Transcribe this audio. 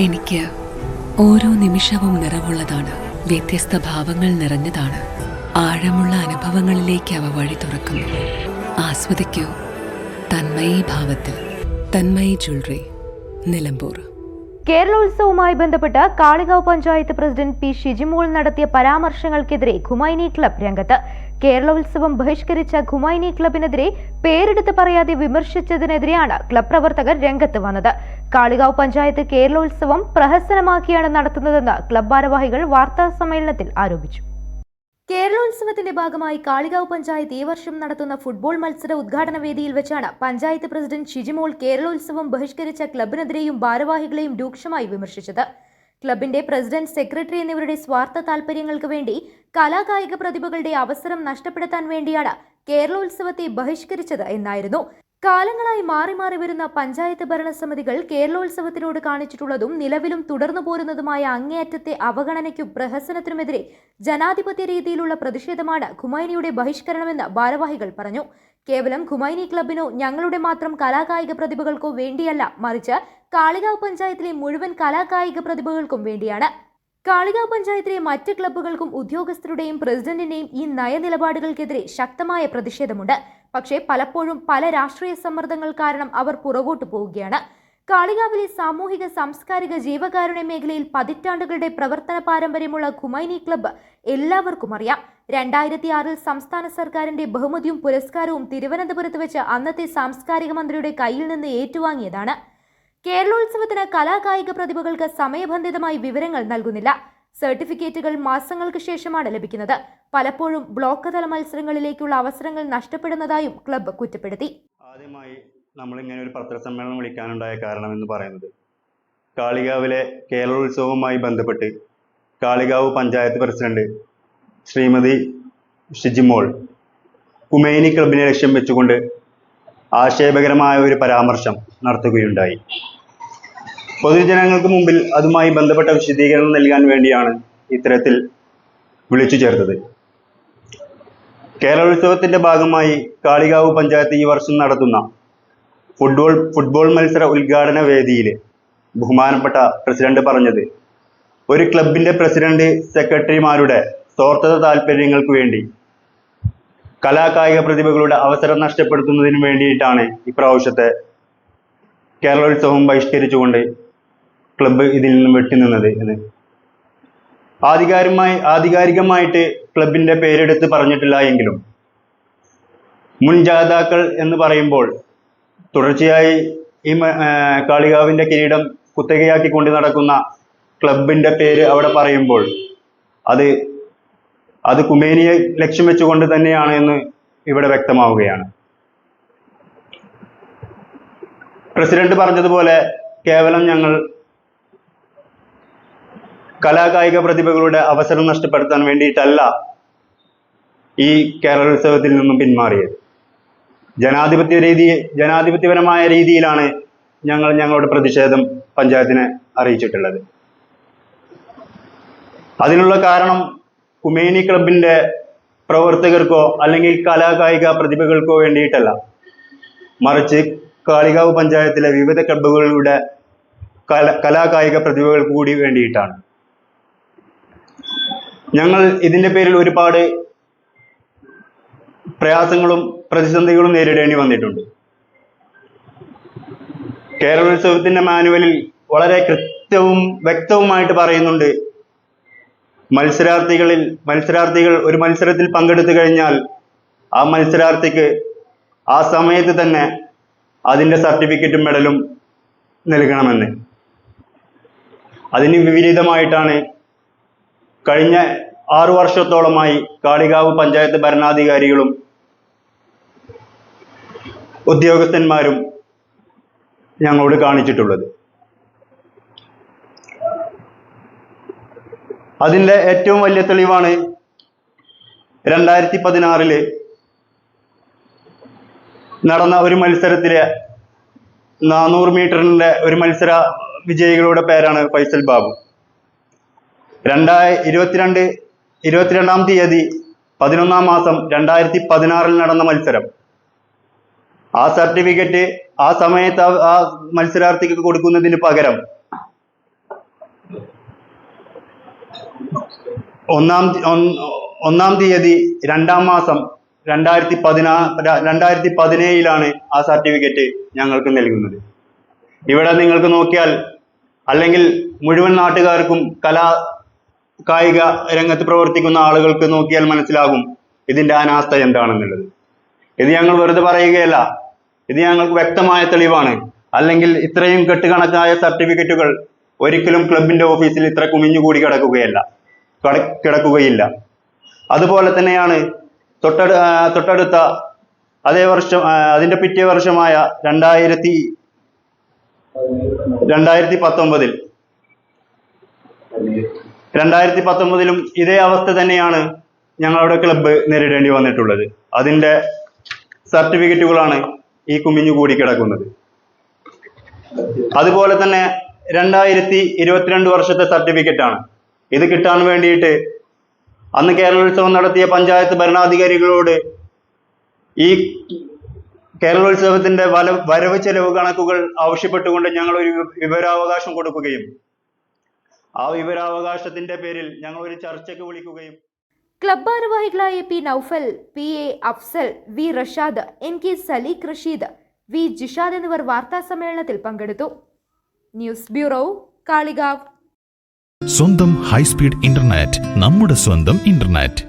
എനിക്ക് ഓരോ നിമിഷവും നിറവുള്ളതാണ്. വ്യത്യസ്ത ഭാവങ്ങൾ നിറഞ്ഞതാണ്. ആഴമുള്ള അനുഭവങ്ങളിലേക്ക് അവ വഴി തുറക്കുന്നു. ആസ്വദിക്കൂ. തന്മയി ഭാവത്തിൽ. തന്മയി ജ്വല്ലറി. നിലമ്പൂർ. കേരളോത്സവവുമായി ബന്ധപ്പെട്ട് കാളികാവ് പഞ്ചായത്ത് പ്രസിഡന്റ് പി ഷിജിമോൾ നടത്തിയ പരാമർശങ്ങൾക്കെതിരെ ഖുമൈനി ക്ലബ് രംഗത്ത് കേരളോത്സവം ബഹിഷ്കരിച്ച ഖുമൈനി ക്ലബിനെതിരെ പേരെടുത്ത് പറയാതെ വിമർശിച്ചതിനെതിരെയാണ് ക്ലബ് പ്രവർത്തകർ രംഗത്ത് വന്നത്. കാളികാവ് പഞ്ചായത്ത് കേരളോത്സവം പ്രഹസനമാക്കിയാണ് നടത്തുന്നതെന്ന് ക്ലബ് ഭാരവാഹികൾ വാർത്താ സമ്മേളനത്തിൽ ആരോപിച്ചു. കേരളോത്സവത്തിന്റെ ഭാഗമായി കാളികാവ് പഞ്ചായത്ത് ഈ വർഷം നടത്തുന്ന ഫുട്ബോൾ മത്സര ഉദ്ഘാടന വേദിയിൽ വെച്ചാണ് പഞ്ചായത്ത് പ്രസിഡന്റ് ഷിജിമോൾ കേരളോത്സവം ബഹിഷ്കരിച്ച ക്ലബിനെതിരെയും ഭാരവാഹികളെയും രൂക്ഷമായി വിമർശിച്ചത്. ക്ലബിന്റെ പ്രസിഡന്റ് സെക്രട്ടറി എന്നിവരുടെ സ്വാർത്ഥ താൽപര്യങ്ങൾക്ക് വേണ്ടി കലാകായിക പ്രതിഭകളുടെ അവസരം നഷ്ടപ്പെടുത്താൻ വേണ്ടിയാണ് കേരളോത്സവത്തെ ബഹിഷ്കരിച്ചത് എന്നായിരുന്നു. കാലങ്ങളായി മാറി മാറി വരുന്ന പഞ്ചായത്ത് ഭരണസമിതികൾ കേരളോത്സവത്തിനോട് കാണിച്ചിട്ടുള്ളതും നിലവിലും തുടർന്നു പോരുന്നതുമായ അങ്ങേയറ്റത്തെ അവഗണനയ്ക്കും പ്രഹസനത്തിനുമെതിരെ ജനാധിപത്യ രീതിയിലുള്ള പ്രതിഷേധമാണ് ഖുമൈനിയുടെ ബഹിഷ്കരണമെന്ന് ഭാരവാഹികൾ പറഞ്ഞു. കേവലം ഖുമൈനി ക്ലബിനോ ഞങ്ങളുടെ മാത്രം കലാകായിക പ്രതിഭകൾക്കോ വേണ്ടിയല്ല. മറിച്ച് കാളികാവ് പഞ്ചായത്തിലെ മുഴുവൻ കലാകായിക പ്രതിഭകൾക്കും വേണ്ടിയാണ്. കാളികാവ് പഞ്ചായത്തിലെ മറ്റ് ക്ലബ്ബുകൾക്കും ഉദ്യോഗസ്ഥരുടെയും പ്രസിഡന്റിന്റെയും ഈ നയനിലപാടുകൾക്കെതിരെ ശക്തമായ പ്രതിഷേധമുണ്ട്. പക്ഷേ പലപ്പോഴും പല രാഷ്ട്രീയ സമ്മർദ്ദങ്ങൾ കാരണം അവർ പുറകോട്ട് പോവുകയാണ്. കാളികാവിലെ സാമൂഹിക സാംസ്കാരിക ജീവകാരുണ്യ മേഖലയിൽ പതിറ്റാണ്ടുകളുടെ പ്രവർത്തന പാരമ്പര്യമുള്ള ഖുമൈനി ക്ലബ്ബ് എല്ലാവർക്കും അറിയാം. രണ്ടായിരത്തി ആറിൽ സംസ്ഥാന സർക്കാരിന്റെ ബഹുമതിയും പുരസ്കാരവും തിരുവനന്തപുരത്ത് വെച്ച് അന്നത്തെ സാംസ്കാരിക മന്ത്രിയുടെ കയ്യിൽ നിന്ന് ഏറ്റുവാങ്ങിയതാണ്. കേരളോത്സവത്തിന് കലാകായിക പ്രതിഭകൾക്ക് സമയബന്ധിതമായി വിവരങ്ങൾ നൽകുന്നില്ല. സർട്ടിഫിക്കറ്റുകൾ മാസങ്ങൾക്ക് ശേഷമാണ് ലഭിക്കുന്നത്. പലപ്പോഴും ബ്ലോക്ക് തല മത്സരങ്ങളിലേക്കുള്ള അവസരങ്ങൾ നഷ്ടപ്പെടുന്നതായും ക്ലബ്ബ് കുറ്റപ്പെടുത്തി. ആദ്യമായി നമ്മൾ ഇങ്ങനെ ഒരു പത്രസമ്മേളനം വിളിക്കാനുണ്ടായ കാരണം എന്ന് പറയുന്നത്. കാളികാവിലെ കേരളോത്സവവുമായി ബന്ധപ്പെട്ട് കാളികാവ് പഞ്ചായത്ത് പ്രസിഡന്റ് ശ്രീമതി ഷിജിമോൾ കുമേനി ക്ലബിനെ ലക്ഷ്യം വെച്ചുകൊണ്ട് ആക്ഷേപകരമായ ഒരു പരാമർശം നടത്തുകയുണ്ടായി. പൊതുജനങ്ങൾക്ക് മുമ്പിൽ അതുമായി ബന്ധപ്പെട്ട വിശദീകരണം നൽകാൻ വേണ്ടിയാണ് ഇത്തരത്തിൽ വിളിച്ചു ചേർത്തത്. കേരളോത്സവത്തിന്റെ ഭാഗമായി കാളികാവ് പഞ്ചായത്ത് ഈ വർഷം നടത്തുന്ന ഫുട്ബോൾ ഫുട്ബോൾ മത്സര ഉദ്ഘാടന വേദിയിൽ ബഹുമാനപ്പെട്ട പ്രസിഡന്റ് പറഞ്ഞത് ഒരു ക്ലബിന്റെ പ്രസിഡന്റ് സെക്രട്ടറിമാരുടെ സ്വാർത്ഥത താല്പര്യങ്ങൾക്ക് വേണ്ടി കലാകായിക പ്രതിഭകളുടെ അവസരം നഷ്ടപ്പെടുത്തുന്നതിന് വേണ്ടിയിട്ടാണ് ഇപ്രാവശ്യത്തെ കേരളോത്സവം ബഹിഷ്കരിച്ചുകൊണ്ട് ക്ലബ്ബ് ഇതിൽ നിന്നും വെട്ടിനിന്നത് എന്ന്. ആധികാരികമായി ആധികാരികമായിട്ട് ക്ലബിന്റെ പേരെടുത്ത് പറഞ്ഞിട്ടില്ല എങ്കിലും മുൻ ജാതാക്കൾ എന്ന് പറയുമ്പോൾ തുടർച്ചയായി ഈ കാളികാവിന്റെ കിരീടം കുത്തകയാക്കി കൊണ്ട് നടക്കുന്ന ക്ലബിന്റെ പേര് അവിടെ പറയുമ്പോൾ അത് അത് കുമേനിയെ ലക്ഷ്യം വെച്ചുകൊണ്ട് തന്നെയാണ് എന്ന് ഇവിടെ വ്യക്തമാവുകയാണ്. പ്രസിഡന്റ് പറഞ്ഞതുപോലെ കേവലം ഞങ്ങൾ കലാകായിക പ്രതിഭകളുടെ അവസരം നഷ്ടപ്പെടുത്താൻ വേണ്ടിയിട്ടല്ല ഈ കേരളോത്സവത്തിൽ നിന്നും പിന്മാറിയത്. ജനാധിപത്യ രീതി ജനാധിപത്യപരമായ രീതിയിലാണ് ഞങ്ങൾ ഞങ്ങളുടെ പ്രതിഷേധം പഞ്ചായത്തിനെ അറിയിച്ചിട്ടുള്ളത്. അതിനുള്ള കാരണം കുമേനി ക്ലബിന്റെ പ്രവർത്തകർക്കോ അല്ലെങ്കിൽ കലാകായിക പ്രതിഭകൾക്കോ വേണ്ടിയിട്ടല്ല. മറിച്ച് കാളികാവ് പഞ്ചായത്തിലെ വിവിധ ക്ലബ്ബുകളുടെ കല കലാകായിക പ്രതിഭകൾക്ക് കൂടി വേണ്ടിയിട്ടാണ്. ഞങ്ങൾ ഇതിന്റെ പേരിൽ ഒരുപാട് പ്രയാസങ്ങളും പ്രതിസന്ധികളും നേരിടേണ്ടി വന്നിട്ടുണ്ട്. കേരളോത്സവത്തിന്റെ മാനുവലിൽ വളരെ കൃത്യവും വ്യക്തവുമായിട്ട് പറയുന്നുണ്ട്. മത്സരാർത്ഥികളിൽ മത്സരാർത്ഥികൾ ഒരു മത്സരത്തിൽ പങ്കെടുത്തു കഴിഞ്ഞാൽ ആ മത്സരാർത്ഥിക്ക് ആ സമയത്ത് തന്നെ അതിന്റെ സർട്ടിഫിക്കറ്റും മെഡലും നൽകണമെന്ന്. അതിന് വിപരീതമായിട്ടാണ് കഴിഞ്ഞ ആറു വർഷത്തോളമായി കാളികാവ് പഞ്ചായത്ത് ഭരണാധികാരികളും ഉദ്യോഗസ്ഥന്മാരും ഞങ്ങളോട് കാണിച്ചിട്ടുള്ളത്. അതിന്റെ ഏറ്റവും വലിയ തെളിവാണ് രണ്ടായിരത്തി പതിനാറിൽ നടന്ന ഒരു മത്സരത്തിലെ നാനൂറ് മീറ്ററിന്റെ ഒരു മത്സര വിജയികളുടെ പേരാണ് ഫൈസൽ ബാബു. രണ്ടായി ഇരുപത്തിരണ്ട് ഇരുപത്തിരണ്ടാം തീയതി പതിനൊന്നാം മാസം രണ്ടായിരത്തി പതിനാറിൽ നടന്ന മത്സരം. ആ സർട്ടിഫിക്കറ്റ് ആ സമയത്ത് ആ മത്സരാർത്ഥിക്ക് കൊടുക്കുന്നതിന് പകരം ഒന്നാം ഒന്നാം തീയതി രണ്ടാം മാസം രണ്ടായിരത്തി പതിനാ രണ്ടായിരത്തി പതിനേഴിലാണ് ആ സർട്ടിഫിക്കറ്റ് ഞങ്ങൾക്ക് നൽകുന്നത്. ഇവിടെ നിങ്ങൾക്ക് നോക്കിയാൽ അല്ലെങ്കിൽ മുഴുവൻ നാട്ടുകാർക്കും കലാ കായിക രംഗത്ത് പ്രവർത്തിക്കുന്ന ആളുകൾക്ക് നോക്കിയാൽ മനസ്സിലാകും ഇതിന്റെ അനാസ്ഥ എന്താണെന്നുള്ളത്. ഇത് ഞങ്ങൾ വെറുതെ പറയുകയല്ല. ഇത് ഞങ്ങൾക്ക് വ്യക്തമായ തെളിവാണ്. അല്ലെങ്കിൽ ഇത്രയും കെട്ടുകണക്കായ സർട്ടിഫിക്കറ്റുകൾ ഒരിക്കലും ക്ലബിന്റെ ഓഫീസിൽ ഇത്ര കുമിഞ്ഞുകൂടി കിടക്കുകയല്ല. കിടക്കുകയില്ല. അതുപോലെ തന്നെയാണ് തൊട്ടടു തൊട്ടടുത്ത അതേ വർഷം അതിന്റെ പിറ്റേ വർഷമായ രണ്ടായിരത്തി രണ്ടായിരത്തി പത്തൊമ്പതിൽ രണ്ടായിരത്തി പത്തൊമ്പതിലും ഇതേ അവസ്ഥ തന്നെയാണ് ഞങ്ങളുടെ ക്ലബ്ബ് നേരിടേണ്ടി വന്നിട്ടുള്ളത്. അതിന്റെ സർട്ടിഫിക്കറ്റുകളാണ് ഈ കുമിഞ്ഞു കൂടി കിടക്കുന്നത്. അതുപോലെ തന്നെ രണ്ടായിരത്തി ഇരുപത്തിരണ്ട് വർഷത്തെ സർട്ടിഫിക്കറ്റ് ആണ് ഇത് കിട്ടാൻ വേണ്ടിയിട്ട് അന്ന് കേരളോത്സവം നടത്തിയ പഞ്ചായത്ത് ഭരണാധികാരികളോട് ഈ കേരളോത്സവത്തിന്റെ വല വരവ് ചെലവ് കണക്കുകൾ ആവശ്യപ്പെട്ടുകൊണ്ട് ഞങ്ങൾ ഒരു വിവരാവകാശം കൊടുക്കുകയും ആ വിവരാവകാശത്തിന്റെ പേരിൽ ഞങ്ങൾ ഒരു ചർച്ചയ്ക്ക് വിളിക്കുകയും ക്ലബ് ഭാരവാഹികളായ P Noufal P A Afsal V Rashad N K Salikh Rasheed V Jishad എന്നിവർ വാർത്താ സമ്മേളനത്തിൽ പങ്കെടുത്തു ന്യൂസ് ബ്യൂറോ കാളികാവ് സ്വന്തം ഹൈസ്പീഡ് ഇന്റർനെറ്റ് നമ്മുടെ സ്വന്തം ഇന്റർനെറ്റ്